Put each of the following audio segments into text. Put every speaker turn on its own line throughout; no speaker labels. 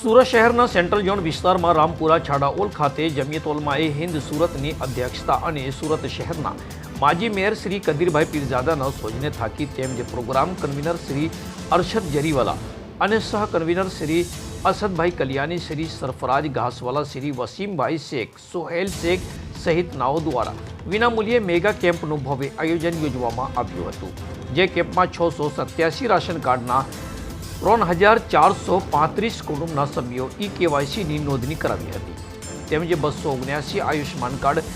સુરત શહેરના central zone વિસ્તારમાં રામપુરા છાડાઓલ ખાતે જમિયતોલમાએ હિન્દ સુરતની અધ્યક્ષતા અને સુરત શહેરના માજી મેયર શ્રી કદીરભાઈ પીરઝાદાના સોજને થાકી તેમ જે પ્રોગ્રામ કન્વીનર શ્રી અરશદ જરીવાલા અને સહ કન્વીનર શ્રી અસદભાઈ કલિયાની, શ્રી સરફરાજ ઘાસવાલા, શ્રી વસીમભાઈ શેખ, સોહેલ શેખ સહિત નાઓ દ્વારા વિનામૂલ્યે મેગા કેમ્પનું ભવ્ય આયોજન યોજવામાં આવ્યું હતું. જે કેમ્પમાં છસો સત્યાસી રાશન કાર્ડના ત્રણ હજાર ચારસો પાંત્રીસ કુટુંબના સભ્યો ઈ કેવાયસીની નોંધણી કરાવી હતી. તેમજ બસો ઓગણ્યાસી આયુષ્યમાન કાર્ડ,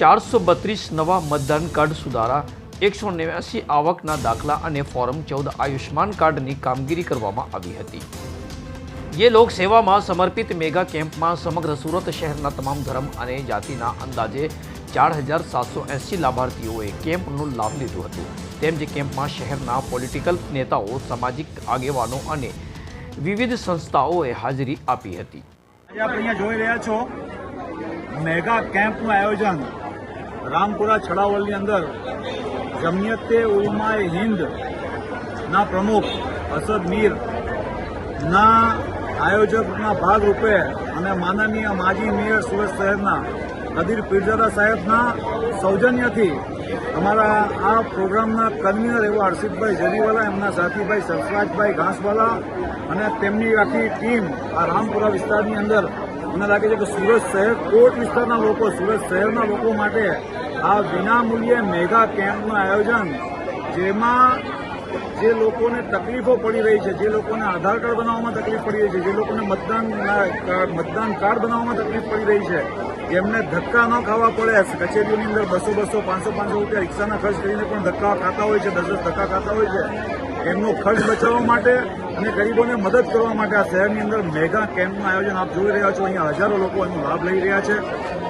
ચારસો બત્રીસ નવા મતદાન કાર્ડ સુધારા, એકસો નેવ્યાસી આવકના દાખલા અને ફોરમ ચૌદ આયુષ્માન કાર્ડની કામગીરી કરવામાં આવી હતી. જે લોકસેવામાં સમર્પિત મેગા કેમ્પમાં સમગ્ર સુરત શહેરના તમામ ધર્મ અને જાતિના અંદાજે ચાર હજાર સાતસો એંસી લાભાર્થીઓએ કેમ્પનો લાભ લીધો હતો. તેમ જે કેમ્પમાં શહેરના પોલિટિકલ નેતાઓ, સામાજિક આગેવાનો અને વિવિધ સંસ્થાઓએ હાજરી આપી હતી.
આજે અહીંયા જોઈ રહ્યા છો, મેગા કેમ્પનું આયોજન રામપુરા છડાવલની અંદર જમિયતે ઉલમાએ હિન્દ ના પ્રમુખ અસદ મીર ના આયોજકના ભાગરૂપે અને માનનીય માજી મેયર સુરત શહેરના કદીર પીરજાદા સાહેબના સૌજન્યથી અમારા આ પ્રોગ્રામના કન્વીનર એવા હર્ષિતભાઈ જરીવાલા, એમના સાથીભાઈ સરફરાજભાઈ ઘાસવાલા અને તેમની આખી ટીમ આ રામપુરા વિસ્તારની અંદર મને લાગે છે કે સુરત શહેર, કોટ વિસ્તારના લોકો, સુરત શહેરના લોકો માટે આ વિનામૂલ્યે મેગા કેમ્પનું આયોજન, જેમાં જે લોકોને તકલીફો પડી રહી છે, જે લોકોને આધાર કાર્ડ બનાવવામાં તકલીફ પડી રહી છે, જે લોકોને મતદાન મતદાન કાર્ડ બનાવવામાં તકલીફ પડી રહી છે જેમને ધક્કા ન ખાવા પડે. કચેરીઓની અંદર બસો બસો, પાંચસો પાંચસો રૂપિયા રિક્ષાના ખર્ચ કરીને પણ ધક્કા ખાતા હોય છે, દસ દસ ધક્કા ખાતા હોય છે. એમનો ખર્ચ બચાવવા માટે અને ગરીબોને મદદ કરવા માટે આ શહેરની અંદર મેગા કેમ્પનું આયોજન આપ જોઈ રહ્યા છો. અહીંયા હજારો લોકો એનો લાભ લઈ રહ્યા છે.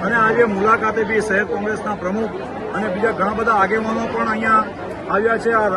અને આજે મુલાકાતે બી શહેર કોંગ્રેસના પ્રમુખ અને બીજા ઘણા બધા આગેવાનો પણ અહીંયા આવ્યા છે. આ